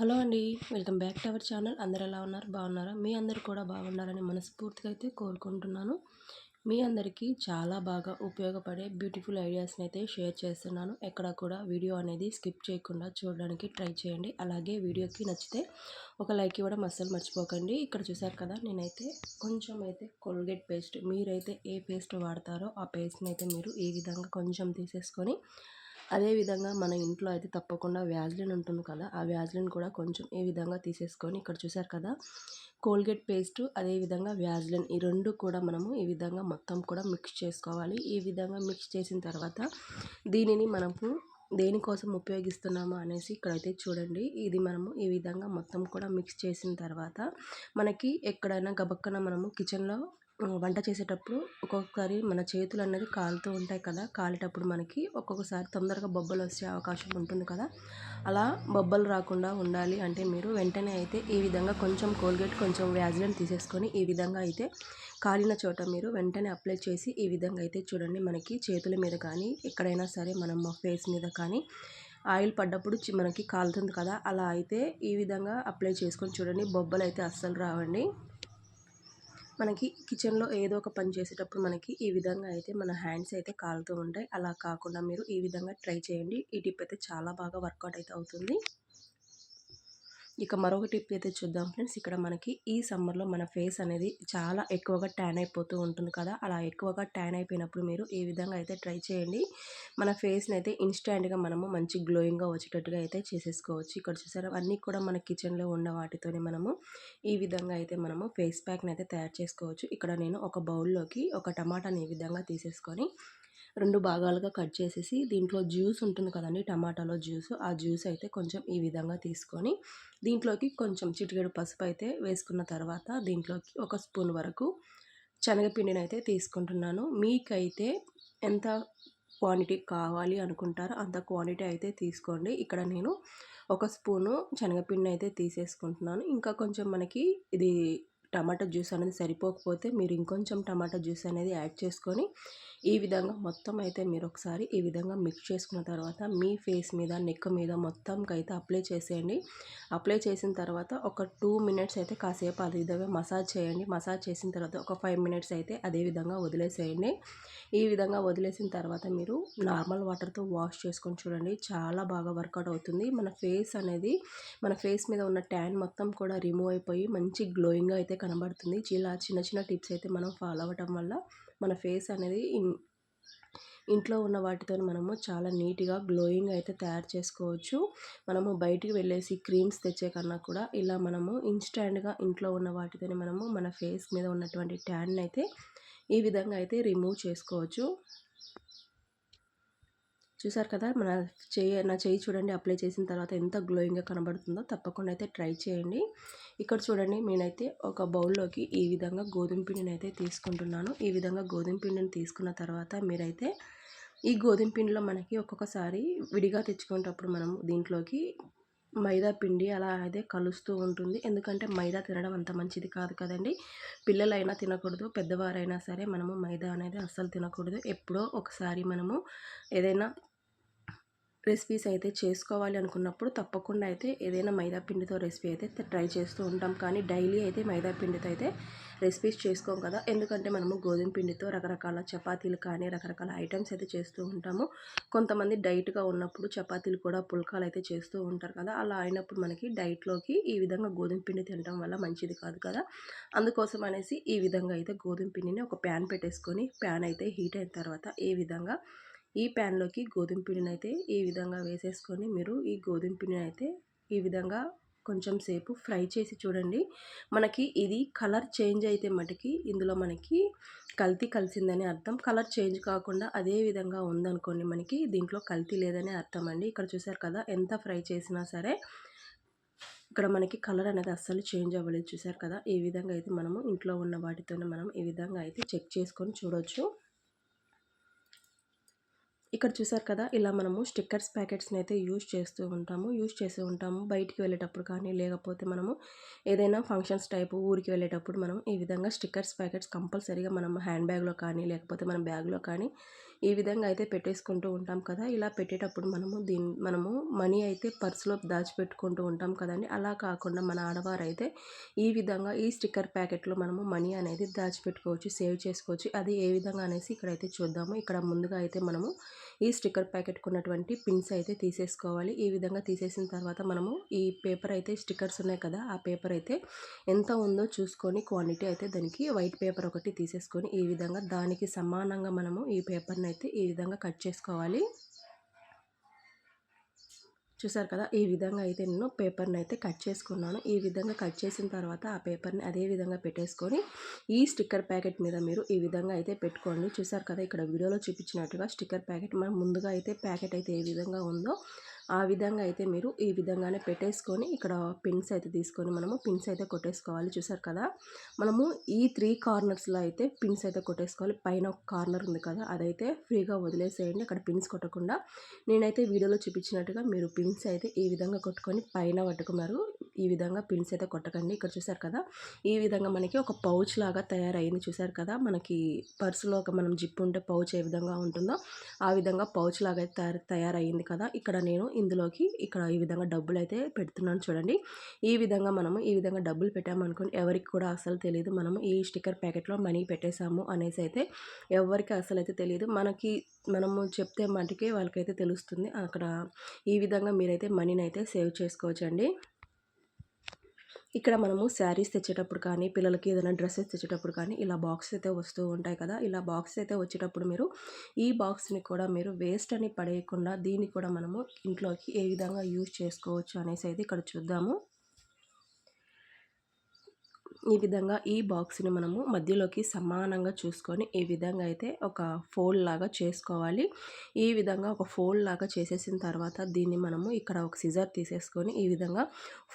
Hello అండి welcome back to our channel. అందరు ఎలా ఉన్నారు? బాగున్నారా? మీ అందరు కూడా బాగున్నారని మనస్ఫూర్తిగా అయితే కోరుకుంటున్నాను. మీ అందరికీ చాలా బాగా ఉపయోగపడే బ్యూటిఫుల్ ఐడియాస్ని అయితే షేర్ చేస్తున్నాను. ఎక్కడ కూడా వీడియో అనేది స్కిప్ చేయకుండా చూడడానికి ట్రై చేయండి. అలాగే వీడియోకి నచ్చితే ఒక లైక్ ఇవ్వడం అస్సలు మర్చిపోకండి. ఇక్కడ చూసారు కదా నేనైతే కొంచెం అయితే కోల్గేట్ పేస్ట్ మీరైతే ఏ పేస్ట్ వాడతారో ఆ పేస్ట్ని అయితే మీరు ఈ విధంగా కొంచెం తీసేసుకొని అదేవిధంగా మన ఇంట్లో అయితే తప్పకుండా వ్యాజ్లిన్ ఉంటుంది కదా ఆ వ్యాజ్లిన్ కూడా కొంచెం ఈ విధంగా తీసేసుకొని ఇక్కడ చూసారు కదా కోల్గేట్ పేస్ట్ అదేవిధంగా వ్యాజ్లిన్ ఈ రెండు కూడా మనము ఈ విధంగా మొత్తం కూడా మిక్స్ చేసుకోవాలి. ఈ విధంగా మిక్స్ చేసిన తర్వాత దీనిని మనము దేనికోసం ఉపయోగిస్తున్నాము అనేసి ఇక్కడైతే చూడండి. ఇది మనము ఈ విధంగా మొత్తం కూడా మిక్స్ చేసిన తర్వాత మనకి ఎక్కడైనా గబక్కన మనము కిచెన్లో వంట చేసేటప్పుడు ఒక్కొక్కసారి మన చేతులు అన్నది కాలుతూ ఉంటాయి కదా కాలేటప్పుడు మనకి ఒక్కొక్కసారి తొందరగా బొబ్బలు వచ్చే అవకాశం ఉంటుంది కదా. అలా బొబ్బలు రాకుండా ఉండాలి అంటే మీరు వెంటనే అయితే ఈ విధంగా కొంచెం కోల్గేట్ కొంచెం వ్యాజిలిన్ తీసేసుకొని ఈ విధంగా అయితే కాలిన చోట మీరు వెంటనే అప్లై చేసి ఈ విధంగా అయితే చూడండి. మనకి చేతుల మీద కానీ ఎక్కడైనా సరే మనం ఫేస్ మీద కానీ ఆయిల్ పడ్డప్పుడు మనకి కాలుతుంది కదా. అలా అయితే ఈ విధంగా అప్లై చేసుకొని చూడండి. బొబ్బలు అయితే అస్సలు రావండి. మనకి కిచెన్లో ఏదో ఒక పని చేసేటప్పుడు మనకి ఈ విధంగా అయితే మన హ్యాండ్స్ అయితే కాలుతూ ఉంటాయి. అలా కాకుండా మీరు ఈ విధంగా ట్రై చేయండి. ఈ టిప్ అయితే చాలా బాగా వర్కౌట్ అయితే అవుతుంది. ఇక మరొక టిప్ అయితే చూద్దాం ఫ్రెండ్స్. ఇక్కడ మనకి ఈ సమ్మర్లో మన ఫేస్ అనేది చాలా ఎక్కువగా ట్యాన్ అయిపోతూ ఉంటుంది కదా. అలా ఎక్కువగా ట్యాన్ అయిపోయినప్పుడు మీరు ఈ విధంగా అయితే ట్రై చేయండి. మన ఫేస్ని అయితే ఇన్స్టాంట్గా మనము మంచి గ్లోయింగ్గా వచ్చేటట్టుగా అయితే చేసేసుకోవచ్చు. ఇక్కడ చూసారా? అన్నీ కూడా మన కిచెన్లో ఉన్న వాటితోనే మనము ఈ విధంగా అయితే మనము ఫేస్ ప్యాక్ని అయితే తయారు చేసుకోవచ్చు. ఇక్కడ నేను ఒక బౌల్లోకి ఒక టమాటాని ఈ విధంగా తీసేసుకొని రెండు భాగాలుగా కట్ చేసేసి దీంట్లో జ్యూస్ ఉంటుంది కదండి టమాటాలో జ్యూస్. ఆ జ్యూస్ అయితే కొంచెం ఈ విధంగా తీసుకొని దీంట్లోకి కొంచెం చిటికెడు పసుపు అయితే వేసుకున్న తర్వాత దీంట్లోకి ఒక స్పూన్ వరకు శనగపిండిని అయితే తీసుకుంటున్నాను. మీకైతే ఎంత క్వాంటిటీ కావాలి అనుకుంటారో అంత క్వాంటిటీ అయితే తీసుకోండి. ఇక్కడ నేను ఒక స్పూను శనగపిండి అయితే తీసేసుకుంటున్నాను. ఇంకా కొంచెం మనకి ఇది టమాటా జ్యూస్ అనేది సరిపోకపోతే మీరు ఇంకొంచెం టమాటా జ్యూస్ అనేది యాడ్ చేసుకొని ఈ విధంగా మొత్తం అయితే మీరు ఒకసారి ఈ విధంగా మిక్స్ చేసుకున్న తర్వాత మీ ఫేస్ మీద నెక్ మీద మొత్తంకి అయితే అప్లై చేసేయండి. అప్లై చేసిన తర్వాత ఒక టూ మినిట్స్ అయితే కాసేపు అది విధంగా మసాజ్ చేయండి. మసాజ్ చేసిన తర్వాత ఒక ఫైవ్ మినిట్స్ అయితే అదే విధంగా వదిలేసేయండి. ఈ విధంగా వదిలేసిన తర్వాత మీరు నార్మల్ వాటర్తో వాష్ చేసుకొని చూడండి. చాలా బాగా వర్కౌట్ అవుతుంది. మన ఫేస్ అనేది మన ఫేస్ మీద ఉన్న ట్యాన్ మొత్తం కూడా రిమూవ్ అయిపోయి మంచి గ్లోయింగ్గా అయితే కనబడుతుంది. ఇలా చిన్న చిన్న టిప్స్ అయితే మనం ఫాలో అవ్వటం వల్ల మన ఫేస్ అనేది ఇంట్లో ఉన్న వాటితో మనము చాలా నీట్గా గ్లోయింగ్ అయితే తయారు చేసుకోవచ్చు. మనము బయటికి వెళ్ళేసి క్రీమ్స్ తెచ్చే కన్నా కూడా ఇలా మనము ఇన్స్టాంట్గా ఇంట్లో ఉన్న వాటితో మనము మన ఫేస్ మీద ఉన్నటువంటి ట్యాన్ అయితే ఈ విధంగా అయితే రిమూవ్ చేసుకోవచ్చు. చూసారు కదా మన చేయి నా చేయి చూడండి అప్లై చేసిన తర్వాత ఎంత గ్లోయింగ్గా కనబడుతుందో తప్పకుండా అయితే ట్రై చేయండి. ఇక్కడ చూడండి నేనైతే ఒక బౌల్లోకి ఈ విధంగా గోధుమ పిండిని అయితే తీసుకుంటున్నాను. ఈ విధంగా గోధుమ పిండిని తీసుకున్న తర్వాత మీరైతే ఈ గోధుమ పిండిలో మనకి ఒక్కొక్కసారి విడిగా తెచ్చుకునేటప్పుడు మనం దీంట్లోకి మైదా పిండి అలా అయితే కలుస్తూ ఉంటుంది. ఎందుకంటే మైదా తినడం అంత మంచిది కాదు కదండి. పిల్లలైనా తినకూడదు పెద్దవారైనా సరే మనము మైదా అనేది అస్సలు తినకూడదు. ఎప్పుడో ఒకసారి మనము ఏదైనా రెసిపీస్ అయితే చేసుకోవాలి అనుకున్నప్పుడు తప్పకుండా అయితే ఏదైనా మైదా పిండితో రెసిపీ అయితే ట్రై చేస్తూ ఉంటాం. కానీ డైలీ అయితే మైదా పిండితో అయితే రెసిపీస్ చేసుకోం కదా. ఎందుకంటే మనము గోధుమ పిండితో రకరకాల చపాతీలు కానీ రకరకాల ఐటమ్స్ అయితే చేస్తూ ఉంటాము. కొంతమంది డైట్గా ఉన్నప్పుడు చపాతీలు కూడా పుల్కాలు అయితే చేస్తూ ఉంటారు కదా. అలా అయినప్పుడు మనకి డైట్లోకి ఈ విధంగా గోధుమ పిండి తినడం వల్ల మంచిది కాదు కదా. అందుకోసం అనేసి ఈ విధంగా అయితే గోధుమ పిండిని ఒక ప్యాన్ పెట్టేసుకొని ప్యాన్ అయితే హీట్ అయిన తర్వాత ఈ విధంగా ఈ ప్యాన్లోకి గోధుమ పిండిని అయితే ఈ విధంగా వేసేసుకొని మీరు ఈ గోధుమ పిండిని అయితే ఈ విధంగా కొంచెం సేపు ఫ్రై చేసి చూడండి. మనకి ఇది కలర్ చేంజ్ అయితే మటుకి ఇందులో మనకి కల్తీ కలిసిందని అర్థం. కలర్ చేంజ్ కాకుండా అదే విధంగా ఉందనుకోండి మనకి దీంట్లో కల్తీ లేదని అర్థం అండి. ఇక్కడ చూసారు కదా ఎంత ఫ్రై చేసినా సరే ఇక్కడ మనకి కలర్ అనేది అస్సలు చేంజ్ అవ్వలేదు చూసారు కదా. ఈ విధంగా అయితే మనము ఇంట్లో ఉన్న వాటితోనే మనం ఈ విధంగా అయితే చెక్ చేసుకొని చూడొచ్చు. ఇక్కడ చూసారు కదా ఇలా మనము స్టిక్కర్స్ ప్యాకెట్స్ని అయితే యూజ్ చేస్తూ ఉంటాము. యూజ్ చేస్తూ ఉంటాము. బయటికి వెళ్ళేటప్పుడు కానీ లేకపోతే మనము ఏదైనా ఫంక్షన్స్ టైపు ఊరికి వెళ్ళేటప్పుడు మనం ఈ విధంగా స్టిక్కర్స్ ప్యాకెట్స్ కంపల్సరీగా మనం హ్యాండ్ బ్యాగ్లో కానీ లేకపోతే మన బ్యాగ్లో కానీ ఈ విధంగా అయితే పెట్టేసుకుంటూ ఉంటాం కదా. ఇలా పెట్టేటప్పుడు మనము దీని మనము మనీ అయితే పర్సులో దాచిపెట్టుకుంటూ ఉంటాం కదండి. అలా కాకుండా మన ఆడవారు అయితే ఈ విధంగా ఈ స్టిక్కర్ ప్యాకెట్లో మనము మనీ అనేది దాచిపెట్టుకోవచ్చు సేవ్ చేసుకోవచ్చు. అది ఏ విధంగా అనేసి ఇక్కడైతే చూద్దాము. ఇక్కడ ముందుగా అయితే మనము ఈ స్టిక్కర్ ప్యాకెట్కి ఉన్నటువంటి పిన్స్ అయితే తీసేసుకోవాలి. ఈ విధంగా తీసేసిన తర్వాత మనము ఈ పేపర్ అయితే స్టిక్కర్స్ ఉన్నాయి కదా ఆ పేపర్ అయితే ఎంత ఉందో చూసుకొని క్వాంటిటీ అయితే దానికి వైట్ పేపర్ ఒకటి తీసేసుకొని ఈ విధంగా దానికి సమానంగా మనము ఈ పేపర్ని అయితే ఈ విధంగా కట్ చేసుకోవాలి. చూసారు కదా ఈ విధంగా అయితే నేను పేపర్ని అయితే కట్ చేసుకున్నాను. ఈ విధంగా కట్ చేసిన తర్వాత ఆ పేపర్ని అదే విధంగా పెట్టేసుకొని ఈ స్టిక్కర్ ప్యాకెట్ మీద మీరు ఈ విధంగా అయితే పెట్టుకోండి. చూసారు కదా ఇక్కడ వీడియోలో చూపించినట్టుగా స్టిక్కర్ ప్యాకెట్ మనం ముందుగా అయితే ప్యాకెట్ అయితే ఏ విధంగా ఉందో ఆ విధంగా అయితే మీరు ఈ విధంగానే పెట్టేసుకొని ఇక్కడ పిన్స్ అయితే తీసుకొని మనము పిన్స్ అయితే కొట్టేసుకోవాలి. చూసారు కదా? మనము ఈ త్రీ కార్నర్స్లో అయితే పిన్స్ అయితే కొట్టేసుకోవాలి. పైన ఒక కార్నర్ ఉంది కదా? అదైతే ఫ్రీగా వదిలేసేయండి. అక్కడ పిన్స్ కొట్టకుండా నేనైతే వీడియోలో చూపించినట్టుగా మీరు పిన్స్ అయితే ఈ విధంగా కొట్టుకొని పైన పట్టుకున్నారు. ఈ విధంగా పిన్స్ అయితే కొట్టకండి. ఇక్కడ చూసారు కదా? ఈ విధంగా మనకి ఒక పౌచ్ లాగా తయారైంది. చూసారు కదా? మనకి పర్సులో ఒక మనం జిప్ ఉంటే పౌచ్ ఏ విధంగా ఉంటుందో ఆ విధంగా పౌచ్ లాగా తయారు తయారయ్యింది కదా? ఇక్కడ నేను ఇందులోకి ఇక్కడ ఈ విధంగా డబ్బులు అయితే పెడుతున్నాను చూడండి. ఈ విధంగా మనము ఈ విధంగా డబ్బులు పెట్టామనుకోండి ఎవరికి కూడా అసలు తెలియదు మనము ఈ స్టిక్కర్ ప్యాకెట్లో మనీ పెట్టేశాము అనేసి అయితే ఎవరికి అసలు అయితే తెలియదు మనకి మనము చెప్తే మటుకే వాళ్ళకైతే తెలుస్తుంది. అక్కడ ఈ విధంగా మీరైతే మనీని అయితే సేవ్ చేసుకోవచ్చండి. ఇక్కడ మనము శారీస్ తెచ్చేటప్పుడు కానీ పిల్లలకి ఏదైనా డ్రెస్సెస్ తెచ్చేటప్పుడు కానీ ఇలా బాక్స్ అయితే వస్తూ ఉంటాయి కదా. ఇలా బాక్స్ అయితే వచ్చేటప్పుడు మీరు ఈ బాక్స్ని కూడా మీరు వేస్ట్ అని పడేయకుండా దీన్ని కూడా మనము ఇంట్లోకి ఏ విధంగా యూజ్ చేసుకోవచ్చు అనేసి అయితే ఇక్కడ చూద్దాము. ఈ విధంగా ఈ బాక్స్ని మనము మధ్యలోకి సమానంగా చూసుకొని ఈ విధంగా అయితే ఒక ఫోల్డ్ లాగా చేసుకోవాలి. ఈ విధంగా ఒక ఫోల్డ్ లాగా చేసేసిన తర్వాత దీన్ని మనము ఇక్కడ ఒక సిజర్ తీసేసుకొని ఈ విధంగా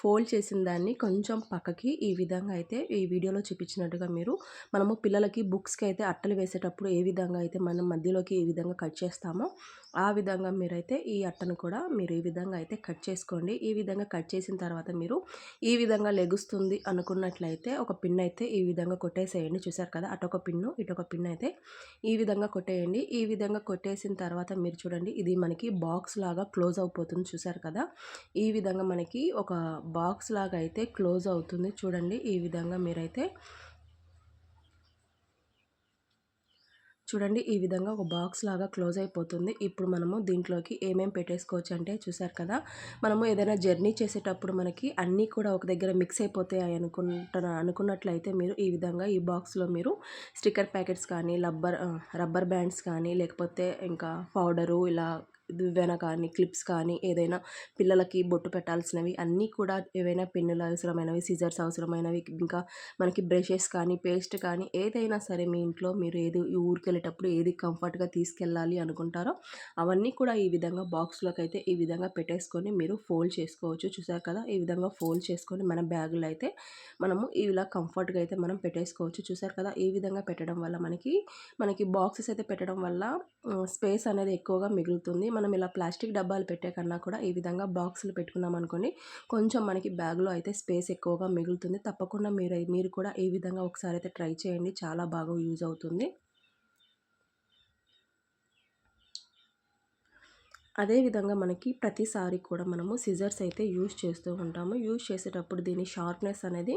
ఫోల్డ్ చేసిన దాన్ని కొంచెం పక్కకి ఈ విధంగా అయితే ఈ వీడియోలో చూపించినట్టుగా మీరు మనము పిల్లలకి బుక్స్కి అయితే అట్టలు వేసేటప్పుడు ఏ విధంగా అయితే మనం మధ్యలోకి ఈ విధంగా కట్ చేస్తామో ఆ విధంగా మీరైతే ఈ అట్టను కూడా మీరు ఈ విధంగా అయితే కట్ చేసుకోండి. ఈ విధంగా కట్ చేసిన తర్వాత మీరు ఈ విధంగా లెగుస్తుంది అనుకున్నట్లయితే ఒక పిన్ అయితే ఈ విధంగా కొట్టేసేయండి. చూసారు కదా అటొక పిన్ను ఇటొక పిన్ అయితే ఈ విధంగా కొట్టేయండి. ఈ విధంగా కొట్టేసిన తర్వాత మీరు చూడండి ఇది మనకి బాక్స్ లాగా క్లోజ్ అయిపోతుంది. చూసారు కదా ఈ విధంగా మనకి ఒక బాక్స్ లాగా అయితే క్లోజ్ అవుతుంది. చూడండి ఈ విధంగా మీరైతే చూడండి ఈ విధంగా ఒక బాక్స్ లాగా క్లోజ్ అయిపోతుంది. ఇప్పుడు మనము దీంట్లోకి ఏమేమి పెట్టేసుకోవచ్చు అంటే చూసారు కదా? మనము ఏదైనా జర్నీ చేసేటప్పుడు మనకి అన్నీ కూడా ఒక దగ్గర మిక్స్ అయిపోతాయి అనుకుంటున్న అనుకున్నట్లయితే మీరు ఈ విధంగా ఈ బాక్స్లో మీరు స్టిక్కర్ ప్యాకెట్స్ కానీ రబ్బర్ రబ్బర్ బ్యాండ్స్ కానీ లేకపోతే ఇంకా పౌడరు ఇలా దువ్వెన కానీ క్లిప్స్ కానీ ఏదైనా పిల్లలకి బొట్టు పెట్టాల్సినవి అన్నీ కూడా ఏవైనా పెన్నులు అవసరమైనవి సిజర్స్ అవసరమైనవి ఇంకా మనకి బ్రషెస్ కానీ పేస్ట్ కానీ ఏదైనా సరే మీ ఇంట్లో మీరు ఏది ఊరికి వెళ్ళేటప్పుడు ఏది కంఫర్ట్గా తీసుకెళ్ళాలి అనుకుంటారో అవన్నీ కూడా ఈ విధంగా బాక్స్లోకి అయితే ఈ విధంగా పెట్టేసుకొని మీరు ఫోల్డ్ చేసుకోవచ్చు. చూసారు కదా? ఈ విధంగా ఫోల్డ్ చేసుకొని మన బ్యాగులో అయితే మనము ఇలా కంఫర్ట్గా అయితే మనం పెట్టేసుకోవచ్చు. చూసారు కదా? ఈ విధంగా పెట్టడం వల్ల మనకి మనకి బాక్సెస్ అయితే పెట్టడం వల్ల స్పేస్ అనేది ఎక్కువగా మిగులుతుంది. మనం ఇలా ప్లాస్టిక్ డబ్బాలు పెట్టే కన్నా కూడా ఈ విధంగా బాక్సులు పెట్టుకున్నాం అనుకోండి కొంచెం మనకి బ్యాగ్లో అయితే స్పేస్ ఎక్కువగా మిగులుతుంది. తప్పకుండా మీరు మీరు కూడా ఈ విధంగా ఒకసారి అయితే ట్రై చేయండి. చాలా బాగా యూజ్ అవుతుంది. అదేవిధంగా మనకి ప్రతిసారి కూడా మనము సిజర్స్ అయితే యూజ్ చేస్తూ ఉంటాము. యూజ్ చేసేటప్పుడు దీని షార్ప్నెస్ అనేది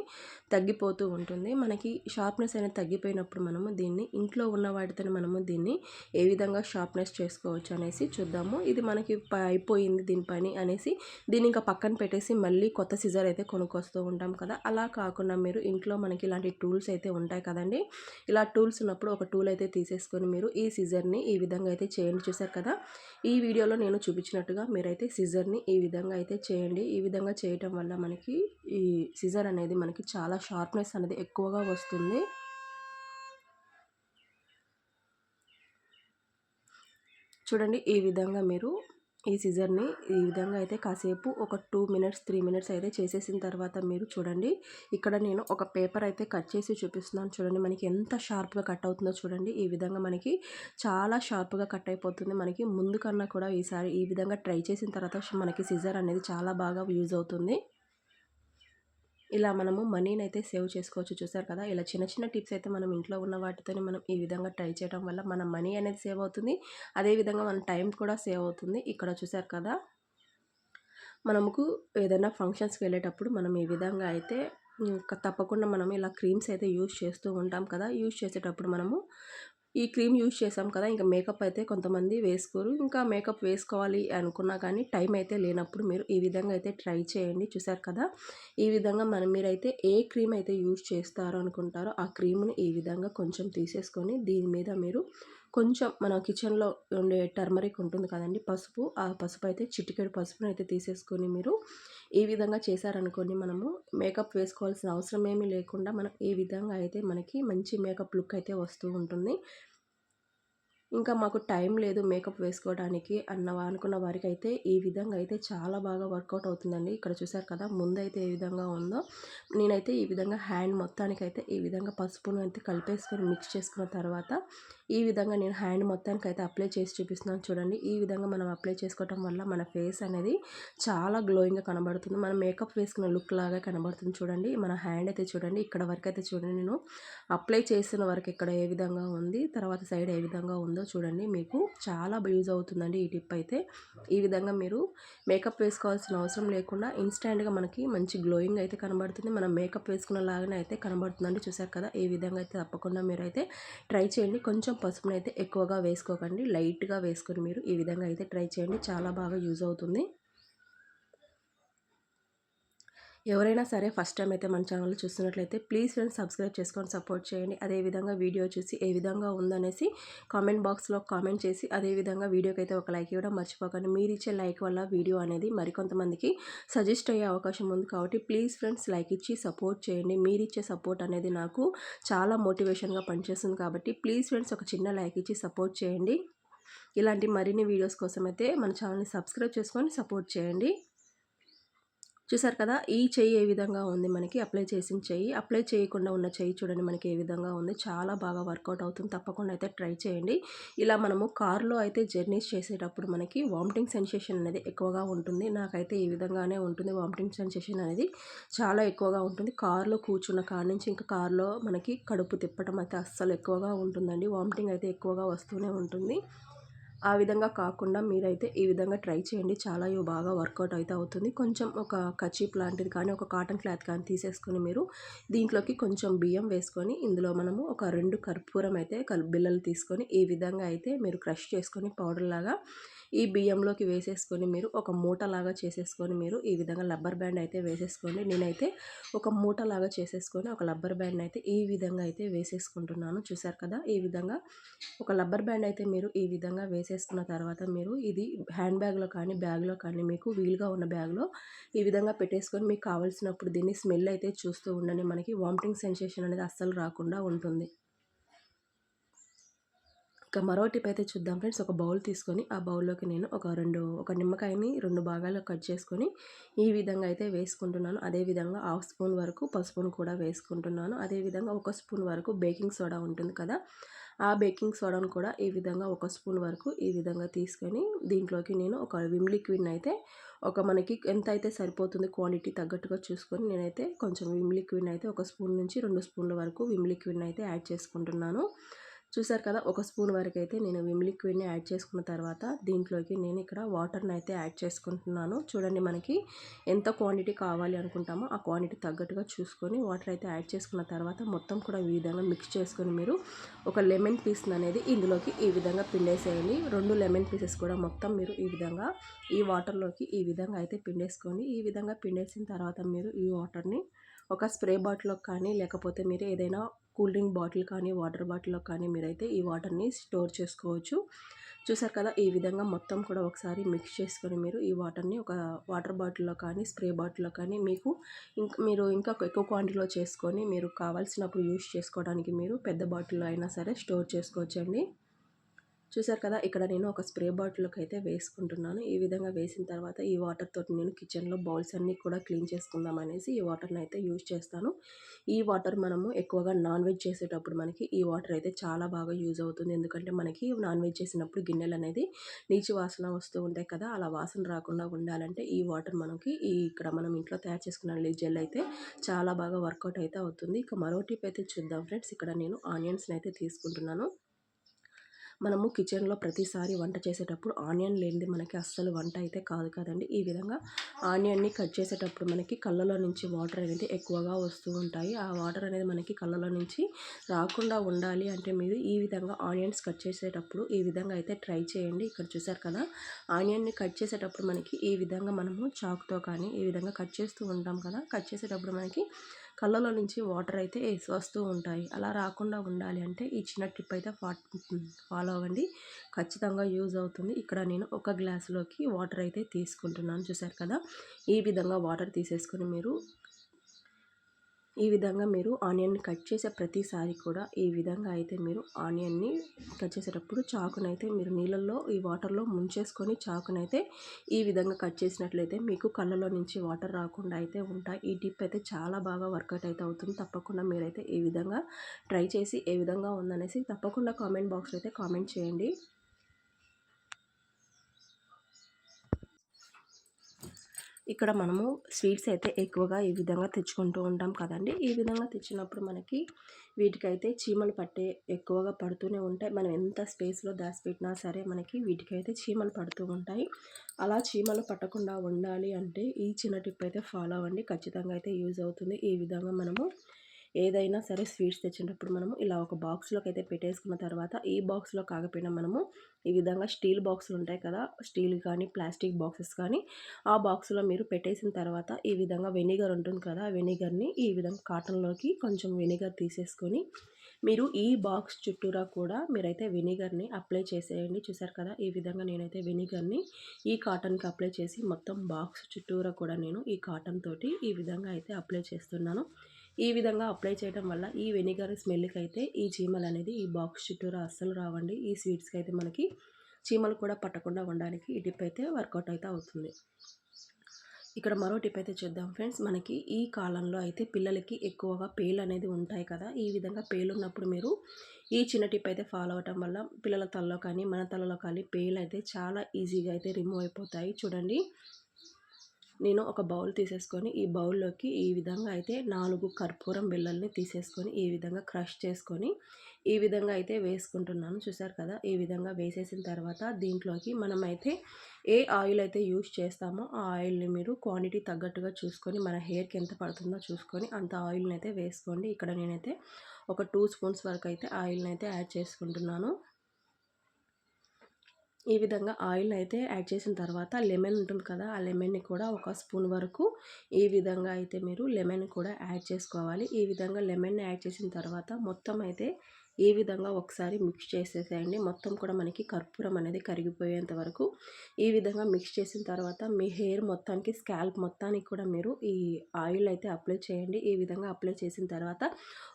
తగ్గిపోతూ ఉంటుంది. మనకి షార్ప్నెస్ అనేది తగ్గిపోయినప్పుడు మనము దీన్ని ఇంట్లో ఉన్న వాటితో మనము దీన్ని ఏ విధంగా షార్ప్నెస్ చేసుకోవచ్చు అనేసి చూద్దాము. ఇది మనకి అయిపోయింది దీని పని అనేసి దీన్ని ఇంకా పక్కన పెట్టేసి మళ్ళీ కొత్త సిజర్ అయితే కొనుక్కొస్తూ ఉంటాం కదా. అలా కాకుండా మీరు ఇంట్లో మనకి ఇలాంటి టూల్స్ అయితే ఉంటాయి కదండి. ఇలా టూల్స్ ఉన్నప్పుడు ఒక టూల్ అయితే తీసేసుకొని మీరు ఈ సిజర్ని ఈ విధంగా అయితే చేయండి చూసారు కదా. ఈ వీడియోలో నేను చూపించినట్టుగా మీరైతే సిజర్ని ఈ విధంగా అయితే చేయండి. ఈ విధంగా చేయటం వల్ల మనకి ఈ సిజర్ అనేది మనకి చాలా షార్ప్నెస్ అనేది ఎక్కువగా వస్తుంది. చూడండి ఈ విధంగా మీరు ఈ సిజర్ని ఈ విధంగా అయితే కాసేపు ఒక టూ మినిట్స్ త్రీ మినిట్స్ అయితే చేసేసిన తర్వాత మీరు చూడండి. ఇక్కడ నేను ఒక పేపర్ అయితే కట్ చేసి చూపిస్తున్నాను చూడండి. మనకి ఎంత షార్ప్గా కట్ అవుతుందో చూడండి. ఈ విధంగా మనకి చాలా షార్ప్గా కట్ అయిపోతుంది. మనకి ముందు కన్నా కూడా ఈసారి ఈ విధంగా ట్రై చేసిన తర్వాత మనకి సిజర్ అనేది చాలా బాగా యూజ్ అవుతుంది. ఇలా మనము మనీని అయితే సేవ్ చేసుకోవచ్చు. చూసారు కదా? ఇలా చిన్న చిన్న టిప్స్ అయితే మనం ఇంట్లో ఉన్న వాటితోనే మనం ఈ విధంగా ట్రై చేయడం వల్ల మన మనీ అనేది సేవ్ అవుతుంది. అదేవిధంగా మన టైం కూడా సేవ్ అవుతుంది. ఇక్కడ చూసారు కదా? మనకు ఏదైనా ఫంక్షన్స్కి వెళ్ళేటప్పుడు మనం ఈ విధంగా అయితే తప్పకుండా మనం ఇలా క్రీమ్స్ అయితే యూజ్ చేస్తూ ఉంటాం కదా? యూజ్ చేసేటప్పుడు మనము ఈ క్రీమ్ యూజ్ చేసాం కదా ఇంకా మేకప్ అయితే కొంతమంది వేసుకోరు. ఇంకా మేకప్ వేసుకోవాలి అనుకున్నా కానీ టైం అయితే లేనప్పుడు మీరు ఈ విధంగా అయితే ట్రై చేయండి. చూసారు కదా ఈ విధంగా మనం మీరైతే ఏ క్రీమ్ అయితే యూజ్ చేస్తారో అనుకుంటారో ఆ క్రీమ్ని ఈ విధంగా కొంచెం తీసేసుకొని దీని మీద మీరు కొంచెం మన కిచెన్లో ఉండే టర్మరిక్ ఉంటుంది కదండి పసుపు. ఆ పసుపు అయితే చిటికెడు పసుపును అయితే తీసేసుకొని మీరు ఈ విధంగా చేశారనుకోండి మనము మేకప్ వేసుకోవాల్సిన అవసరం ఏమీ లేకుండా మనం ఈ విధంగా అయితే మనకి మంచి మేకప్ లుక్ అయితే వస్తూ ఉంటుంది. ఇంకా మాకు టైం లేదు మేకప్ వేసుకోవడానికి అన్న అనుకున్న వారికి అయితే ఈ విధంగా అయితే చాలా బాగా వర్కౌట్ అవుతుందండి. ఇక్కడ చూసారు కదా ముందైతే ఏ విధంగా ఉందో. నేనైతే ఈ విధంగా హ్యాండ్ మొత్తానికైతే ఈ విధంగా పసుపును అయితే కలిపేసుకొని మిక్స్ చేసుకున్న తర్వాత ఈ విధంగా నేను హ్యాండ్ మొత్తానికి అయితే అప్లై చేసి చూపిస్తున్నాను చూడండి. ఈ విధంగా మనం అప్లై చేసుకోవటం వల్ల మన ఫేస్ అనేది చాలా గ్లోయింగ్గా కనబడుతుంది. మనం మేకప్ వేసుకున్న లుక్ లాగా కనబడుతుంది చూడండి. మన హ్యాండ్ అయితే చూడండి. ఇక్కడ వరకు అయితే చూడండి నేను అప్లై చేసిన వరకు ఇక్కడ ఏ విధంగా ఉంది తర్వాత సైడ్ ఏ విధంగా ఉందో చూడండి. మీకు చాలా యూజ్ అవుతుందండి ఈ టిప్ అయితే. ఈ విధంగా మీరు మేకప్ వేసుకోవాల్సిన అవసరం లేకుండా ఇన్స్టాంట్గా మనకి మంచి గ్లోయింగ్ అయితే కనబడుతుంది. మనం మేకప్ వేసుకున్న లాగానే అయితే కనబడుతుందండి. చూసారు కదా? ఈ విధంగా అయితే తప్పకుండా మీరు అయితే ట్రై చేయండి. కొంచెం పసుపునైతే ఎక్కువగా వేసుకోకండి. లైట్గా వేసుకొని మీరు ఈ విధంగా అయితే ట్రై చేయండి. చాలా బాగా యూజ్ అవుతుంది. ఎవరైనా సరే ఫస్ట్ టైం అయితే మన ఛానల్ చూస్తున్నట్లయితే ప్లీజ్ ఫ్రెండ్స్ సబ్స్క్రైబ్ చేసుకొని సపోర్ట్ చేయండి. అదేవిధంగా వీడియో చూసి ఏ విధంగా ఉందనేసి కామెంట్ బాక్స్లో కామెంట్ చేసి అదేవిధంగా వీడియోకి అయితే ఒక లైక్ ఇవ్వడం మర్చిపోకండి. మీరు ఇచ్చే లైక్ వల్ల వీడియో అనేది మరికొంతమందికి సజెస్ట్ అయ్యే అవకాశం ఉంది కాబట్టి ప్లీజ్ ఫ్రెండ్స్ లైక్ ఇచ్చి సపోర్ట్ చేయండి. మీరు ఇచ్చే సపోర్ట్ అనేది నాకు చాలా మోటివేషన్గా పనిచేస్తుంది కాబట్టి ప్లీజ్ ఫ్రెండ్స్ ఒక చిన్న లైక్ ఇచ్చి సపోర్ట్ చేయండి. ఇలాంటి మరిన్ని వీడియోస్ కోసం అయితే మన ఛానల్ని సబ్స్క్రైబ్ చేసుకొని సపోర్ట్ చేయండి. చూసారు కదా? ఈ చెయ్యి ఏ విధంగా ఉంది మనకి? అప్లై చేసిన చెయ్యి. అప్లై చేయకుండా ఉన్న చెయ్యి చూడండి మనకి ఏ విధంగా ఉంది. చాలా బాగా వర్కౌట్ అవుతుంది. తప్పకుండా అయితే ట్రై చేయండి. ఇలా మనము కార్లో అయితే జర్నీస్ చేసేటప్పుడు మనకి వామిటింగ్ సెన్సేషన్ అనేది ఎక్కువగా ఉంటుంది. నాకైతే ఈ విధంగానే ఉంటుంది వామిటింగ్ సెన్సేషన్ అనేది. చాలా ఎక్కువగా ఉంటుంది. కార్లో కూర్చున్న కార్ నుంచి ఇంకా కార్లో మనకి కడుపు తిప్పడం అయితే అస్సలు ఎక్కువగా ఉంటుందండి. వామిటింగ్ అయితే ఎక్కువగా వస్తూనే ఉంటుంది. ఆ విధంగా కాకుండా మీరైతే ఈ విధంగా ట్రై చేయండి. చాలా ఇవి బాగా వర్కౌట్ అయితే అవుతుంది. కొంచెం ఒక కచీప్ లాంటిది కానీ ఒక కాటన్ క్లాత్ కానీ తీసేసుకొని మీరు దీంట్లోకి కొంచెం బియ్యం వేసుకొని ఇందులో మనము ఒక రెండు కర్పూరం అయితే కల్ బిల్లలు తీసుకొని ఈ విధంగా అయితే మీరు క్రష్ చేసుకొని పౌడర్ లాగా ఈ బియ్యంలోకి వేసేసుకొని మీరు ఒక మూటలాగా చేసేసుకొని మీరు ఈ విధంగా లబ్బర్ బ్యాండ్ అయితే వేసేసుకోండి. నేనైతే ఒక మూటలాగా చేసేసుకొని ఒక లబ్బర్ బ్యాండ్ అయితే ఈ విధంగా అయితే వేసేసుకుంటున్నాను. చూసారు కదా ఈ విధంగా ఒక లబ్బర్ బ్యాండ్ అయితే మీరు ఈ విధంగా వేసేసుకున్న తర్వాత మీరు ఇది హ్యాండ్ బ్యాగ్లో కానీ బ్యాగ్లో కానీ మీకు వీలుగా ఉన్న బ్యాగ్లో ఈ విధంగా పెట్టేసుకొని మీకు కావాల్సినప్పుడు దీన్ని స్మెల్ అయితే చూస్తూ ఉండండి. మనకి వామిటింగ్ సెన్సేషన్ అనేది అస్సలు రాకుండా ఉంటుంది. ఇంకా మరో టిప్ అయితే చూద్దాం ఫ్రెండ్స్. ఒక బౌల్ తీసుకొని ఆ బౌల్లోకి నేను ఒక రెండు ఒక నిమ్మకాయని రెండు భాగాలు కట్ చేసుకొని ఈ విధంగా అయితే వేసుకుంటున్నాను. అదేవిధంగా హాఫ్ స్పూన్ వరకు పసుపును కూడా వేసుకుంటున్నాను. అదేవిధంగా ఒక స్పూన్ వరకు బేకింగ్ సోడా ఉంటుంది కదా ఆ బేకింగ్ సోడాను కూడా ఈ విధంగా ఒక స్పూన్ వరకు ఈ విధంగా తీసుకొని దీంట్లోకి నేను ఒక విమ్ లిక్విడ్ని అయితే ఒక మనకి ఎంత అయితే సరిపోతుంది క్వాంటిటీ తగ్గట్టుగా చూసుకొని నేనైతే కొంచెం విమ్ లిక్విడ్ని అయితే ఒక స్పూన్ నుంచి రెండు స్పూన్ల వరకు విమ్ లిక్విడ్ని అయితే యాడ్ చేసుకుంటున్నాను. చూసారు కదా ఒక స్పూన్ వరకు అయితే నేను విమ్ లిక్విడ్ని యాడ్ చేసుకున్న తర్వాత దీంట్లోకి నేను ఇక్కడ వాటర్ని అయితే యాడ్ చేసుకుంటున్నాను. చూడండి మనకి ఎంత క్వాంటిటీ కావాలి అనుకుంటామో ఆ క్వాంటిటీ తగ్గట్టుగా చూసుకొని వాటర్ అయితే యాడ్ చేసుకున్న తర్వాత మొత్తం కూడా ఈ విధంగా మిక్స్ చేసుకొని మీరు ఒక లెమన్ పీస్ని అనేది ఇందులోకి ఈ విధంగా పిండేసేయండి. రెండు లెమన్ పీసెస్ కూడా మొత్తం మీరు ఈ విధంగా ఈ వాటర్లోకి ఈ విధంగా అయితే పిండేసుకొని ఈ విధంగా పిండేసిన తర్వాత మీరు ఈ వాటర్ని ఒక స్ప్రే బాటిల్లో కానీ లేకపోతే మీరు ఏదైనా కూల్ డ్రింక్ బాటిల్ కానీ వాటర్ బాటిల్లో కానీ మీరైతే ఈ వాటర్ని స్టోర్ చేసుకోవచ్చు. చూసారు కదా ఈ విధంగా మొత్తం కూడా ఒకసారి మిక్స్ చేసుకొని మీరు ఈ వాటర్ని ఒక వాటర్ బాటిల్లో కానీ స్ప్రే బాటిల్లో కానీ మీకు ఇంకా మీరు ఇంకా ఎక్కువ క్వాంటిటీలో చేసుకొని మీరు కావాల్సినప్పుడు యూస్ చేసుకోవడానికి మీరు పెద్ద బాటిల్లో అయినా సరే స్టోర్ చేసుకోవచ్చండి. చూసారు కదా ఇక్కడ నేను ఒక స్ప్రే బాటిల్కి అయితే వేసుకుంటున్నాను. ఈ విధంగా వేసిన తర్వాత ఈ వాటర్ తోటి నేను కిచెన్లో బౌల్స్ అన్నీ కూడా క్లీన్ చేసుకుందాం అనేసి ఈ వాటర్ని అయితే యూజ్ చేస్తాను. ఈ వాటర్ మనము ఎక్కువగా నాన్ వెజ్ చేసేటప్పుడు మనకి ఈ వాటర్ అయితే చాలా బాగా యూజ్ అవుతుంది. ఎందుకంటే మనకి నాన్ వెజ్ చేసినప్పుడు గిన్నెలు అనేది నీచు వాసన వస్తూ ఉంటాయి కదా అలా వాసన రాకుండా ఉండాలంటే ఈ వాటర్ మనకి ఈ ఇక్కడ మనం ఇంట్లో తయారు చేసుకున్న జెల్ అయితే చాలా బాగా వర్కౌట్ అయితే అవుతుంది. ఇక మరో టిప్ అయితే చూద్దాం ఫ్రెండ్స్. ఇక్కడ నేను ఆనియన్స్ని అయితే తీసుకుంటున్నాను. మనము కిచెన్లో ప్రతిసారి వంట చేసేటప్పుడు ఆనియన్ లేనిది మనకి అస్సలు వంట అయితే కాదు కదండి. ఈ విధంగా ఆనియన్ని కట్ చేసేటప్పుడు మనకి కళ్ళలో నుంచి వాటర్ అనేది ఎక్కువగా వస్తూ ఉంటాయి. ఆ వాటర్ అనేది మనకి కళ్ళలో నుంచి రాకుండా ఉండాలి అంటే మీరు ఈ విధంగా ఆనియన్స్ కట్ చేసేటప్పుడు ఈ విధంగా అయితే ట్రై చేయండి. ఇక్కడ చూసారు కదా ఆనియన్ని కట్ చేసేటప్పుడు మనకి ఈ విధంగా మనము చాకుతో కానీ ఈ విధంగా కట్ చేస్తూ ఉంటాం కదా కట్ చేసేటప్పుడు మనకి కళ్ళలో నుంచి వాటర్ అయితే వస్తూ ఉంటాయి. అలా రాకుండా ఉండాలి అంటే ఈ చిన్న టిప్ అయితే ఫాలో అవ్వండి. ఖచ్చితంగా యూజ్ అవుతుంది. ఇక్కడ నేను ఒక గ్లాసులోకి వాటర్ అయితే తీసుకుంటున్నాను. చూసారు కదా? ఈ విధంగా వాటర్ తీసేసుకొని మీరు ఈ విధంగా మీరు ఆనియన్ని కట్ చేసే ప్రతిసారి కూడా ఈ విధంగా అయితే మీరు ఆనియన్ని కట్ చేసేటప్పుడు చాకునైతే మీరు నీళ్ళల్లో ఈ వాటర్లో ముంచేసుకొని చాకునైతే ఈ విధంగా కట్ చేసినట్లయితే మీకు కళ్ళలో నుంచి వాటర్ రాకుండా అయితే ఉంటాయి. ఈ టిప్ అయితే చాలా బాగా వర్కౌట్ అయితే అవుతుంది. తప్పకుండా మీరైతే ఈ విధంగా ట్రై చేసి ఏ విధంగా ఉందనేసి తప్పకుండా కామెంట్ బాక్స్లో అయితే కామెంట్ చేయండి. ఇక్కడ మనము స్వీట్స్ అయితే ఎక్కువగా ఈ విధంగా తెచ్చుకుంటూ ఉంటాం కదండి. ఈ విధంగా తెచ్చినప్పుడు మనకి వీటికైతే చీమలు పట్టే ఎక్కువగా పడుతూనే ఉంటాయి. మనం ఎంత స్పేస్లో దాచిపెట్టినా సరే మనకి వీటికైతే చీమలు పడుతూ ఉంటాయి. అలా చీమలు పట్టకుండా ఉండాలి అంటే ఈ చిన్న టిప్ అయితే ఫాలో అవ్వండి. ఖచ్చితంగా అయితే యూజ్ అవుతుంది. ఈ విధంగా మనము ఏదైనా సరే స్వీట్స్ తెచ్చినప్పుడు మనము ఇలా ఒక బాక్స్లోకి అయితే పెట్టేసుకున్న తర్వాత ఈ బాక్స్లో కాకపోయినా మనము ఈ విధంగా స్టీల్ బాక్సులు ఉంటాయి కదా స్టీల్ కానీ ప్లాస్టిక్ బాక్సెస్ కానీ ఆ బాక్స్లో మీరు పెట్టేసిన తర్వాత ఈ విధంగా వెనిగర్ ఉంటుంది కదా వెనిగర్ని ఈ విధంగా కాటన్లోకి కొంచెం వెనిగర్ తీసేసుకొని మీరు ఈ బాక్స్ చుట్టూరా కూడా మీరైతే వెనిగర్ని అప్లై చేసేయండి. చూసారు కదా ఈ విధంగా నేనైతే వెనిగర్ని ఈ కాటన్కి అప్లై చేసి మొత్తం బాక్స్ చుట్టూరా కూడా నేను ఈ కాటన్ తోటి ఈ విధంగా అయితే అప్లై చేస్తున్నాను. ఈ విధంగా అప్లై చేయడం వల్ల ఈ వెనిగర్ స్మెల్కి అయితే ఈ చీమలు అనేది ఈ బాక్స్ చుట్టూరా అస్సలు రావండి. ఈ స్వీట్స్కి అయితే మనకి చీమలు కూడా పట్టకుండా ఉండడానికి ఈ టిప్ అయితే వర్కౌట్ అయితే అవుతుంది. ఇక్కడ మరో టిప్ అయితే చూద్దాం ఫ్రెండ్స్. మనకి ఈ కాలంలో అయితే పిల్లలకి ఎక్కువగా పేలు అనేది ఉంటాయి కదా. ఈ విధంగా పేలు ఉన్నప్పుడు మీరు ఈ చిన్న టిప్ అయితే ఫాలో అవటం వల్ల పిల్లల తలలో కానీ మన తలలో కానీ పేలు అయితే చాలా ఈజీగా అయితే రిమూవ్ అయిపోతాయి. చూడండి. నేను ఒక బౌల్ తీసేసుకొని ఈ బౌల్లోకి ఈ విధంగా అయితే నాలుగు కర్పూరం బిళ్ళల్ని తీసేసుకొని ఈ విధంగా క్రష్ చేసుకొని ఈ విధంగా అయితే వేసుకుంటున్నాను. చూసారు కదా? ఈ విధంగా వేసేసిన తర్వాత దీంట్లోకి మనమైతే ఏ ఆయిల్ అయితే యూస్ చేస్తామో ఆ ఆయిల్ని మీరు క్వాంటిటీ తగ్గట్టుగా చూసుకొని మన హెయిర్కి ఎంత పడుతుందో చూసుకొని అంత ఆయిల్ని అయితే వేసుకోండి. ఇక్కడ నేనైతే ఒక టూ స్పూన్స్ వరకు అయితే ఆయిల్ని అయితే యాడ్ చేసుకుంటున్నాను. ఈ విధంగా ఆయిల్ అయితే యాడ్ చేసిన తర్వాత లెమన్ ఉంటుంది కదా ఆ లెమన్ని కూడా ఒక స్పూన్ వరకు ఈ విధంగా అయితే మీరు లెమన్ కూడా యాడ్ చేసుకోవాలి. ఈ విధంగా లెమన్ యాడ్ చేసిన తర్వాత మొత్తం అయితే ఈ విధంగా ఒకసారి మిక్స్ చేసేసేయండి. మొత్తం కూడా మనకి కర్పూరం అనేది కరిగిపోయేంత వరకు ఈ విధంగా మిక్స్ చేసిన తర్వాత మీ హెయిర్ మొత్తానికి స్కాల్ప్ మొత్తానికి కూడా మీరు ఈ ఆయిల్ అయితే అప్లై చేయండి. ఈ విధంగా అప్లై చేసిన తర్వాత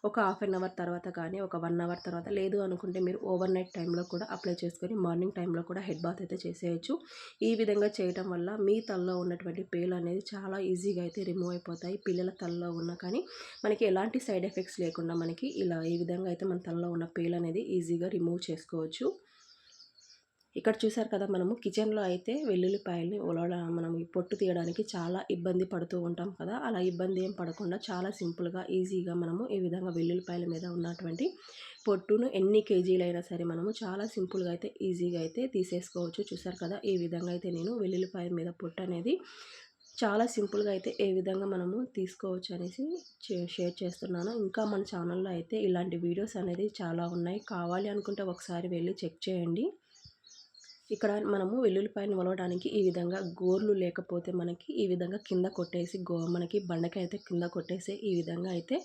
ఒక హాఫ్ అన్ అవర్ తర్వాత కానీ ఒక వన్ అవర్ తర్వాత లేదు అనుకుంటే మీరు ఓవర్ నైట్ టైంలో కూడా అప్లై చేసుకొని మార్నింగ్ టైంలో కూడా హెడ్ బాత్ అయితే చేసేయచ్చు. ఈ విధంగా చేయటం వల్ల మీ తలలో ఉన్నటువంటి పేలు అనేది చాలా ఈజీగా అయితే రిమూవ్ అయిపోతాయి. పిల్లల తలలో ఉన్న కానీ మనకి ఎలాంటి సైడ్ ఎఫెక్ట్స్ లేకుండా మనకి ఇలా ఈ విధంగా అయితే మన తలలో ఉన్న పేల్ అనేది ఈజీగా రిమూవ్ చేసుకోవచ్చు. ఇక్కడ చూసారు కదా మనము కిచెన్లో అయితే వెల్లుల్లిపాయల్ని ఉలవడ మనం పొట్టు తీయడానికి చాలా ఇబ్బంది పడుతూ ఉంటాం కదా అలా ఇబ్బంది ఏం పడకుండా చాలా సింపుల్గా ఈజీగా మనము ఈ విధంగా వెల్లుల్లిపాయల మీద ఉన్నటువంటి పొట్టును ఎన్ని కేజీలైనా సరే మనము చాలా సింపుల్గా అయితే ఈజీగా అయితే తీసేసుకోవచ్చు. చూసారు కదా ఈ విధంగా అయితే నేను వెల్లుల్లిపాయ మీద పొట్టు అనేది చాలా సింపుల్గా అయితే ఏ విధంగా మనము తీసుకోవచ్చు అనేసి షేర్ చేస్తున్నాను. ఇంకా మన ఛానల్లో అయితే ఇలాంటి వీడియోస్ అనేది చాలా ఉన్నాయి. కావాలి అనుకుంటే ఒకసారి వెళ్ళి చెక్ చేయండి. ఇక్కడ మనము వెల్లుల్లిపాయను వలవడానికి ఈ విధంగా గోర్లు లేకపోతే మనకి ఈ విధంగా కింద కొట్టేసి గో మనకి బండకాయ అయితే కింద కొట్టేసి ఈ విధంగా అయితే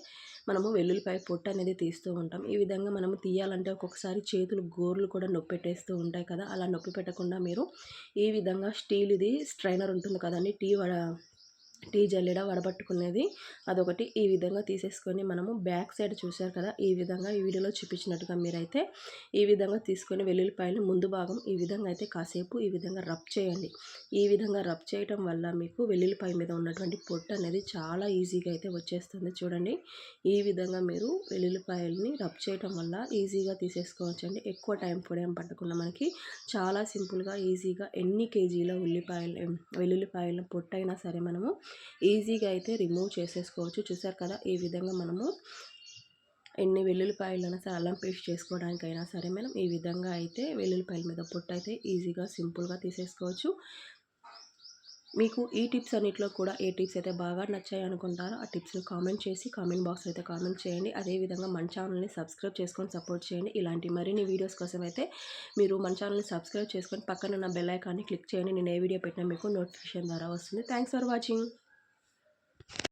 మనము వెల్లుల్లిపాయ పొట్టు అనేది తీస్తూ ఉంటాం. ఈ విధంగా మనము తీయాలంటే ఒక్కొక్కసారి చేతులు గోర్లు కూడా నొప్పి పెట్టేస్తూ ఉంటాయి కదా అలా నొప్పి పెట్టకుండా మీరు ఈ విధంగా స్టీల్ది స్ట్రైనర్ ఉంటుంది కదండి టీ టీ జల్లెడ వడబట్టుకునేది అదొకటి. ఈ విధంగా తీసేసుకొని మనము బ్యాక్ సైడ్ చూశారు కదా ఈ విధంగా ఈ వీడియోలో చూపించినట్టుగా మీరైతే ఈ విధంగా తీసుకొని వెల్లుల్లిపాయలు ముందు భాగం ఈ విధంగా అయితే కాసేపు ఈ విధంగా రబ్ చేయండి. ఈ విధంగా రబ్ చేయటం వల్ల మీకు వెల్లుల్లిపాయ మీద ఉన్నటువంటి పొట్టు అనేది చాలా ఈజీగా అయితే వచ్చేస్తుంది చూడండి. ఈ విధంగా మీరు వెల్లుల్లిపాయలని రబ్ చేయటం వల్ల ఈజీగా తీసేసుకోవచ్చు అండి ఎక్కువ టైం కూడా ఏం పట్టకుండా మనకి చాలా సింపుల్గా ఈజీగా ఎన్ని కేజీల ఉల్లిపాయలు వెల్లుల్లిపాయల పొట్టు అయినా సరే మనము ఈజీగా అయితే రిమూవ్ చేసేసుకోవచ్చు. చూసారు కదా ఈ విధంగా మనము ఎన్ని వెల్లుల్లిపాయలైనా సరే అల్లం పేస్ట్ చేసుకోవడానికైనా సరే మనం ఈ విధంగా అయితే వెల్లుల్లిపాయల మీద పొట్టు అయితే ఈజీగా సింపుల్గా తీసేసుకోవచ్చు. మీకు ఈ టిప్స్ అన్నింటిలో కూడా ఏ టిప్స్ అయితే బాగా నచ్చాయి అనుకుంటారో ఆ టిప్స్ని కామెంట్ చేసి కామెంట్ బాక్స్ అయితే కామెంట్ చేయండి. అదేవిధంగా మన ఛానల్ని సబ్స్క్రైబ్ చేసుకొని సపోర్ట్ చేయండి. ఇలాంటి మరిన్ని వీడియోస్ కోసం అయితే మీరు మన ఛానల్ని సబ్స్క్రైబ్ చేసుకొని పక్కన నా బెల్ ఐకాన్ని క్లిక్ చేయండి. నేను ఏ వీడియో పెట్టినా మీకు నోటిఫికేషన్ ద్వారా వస్తుంది. Thanks for watching.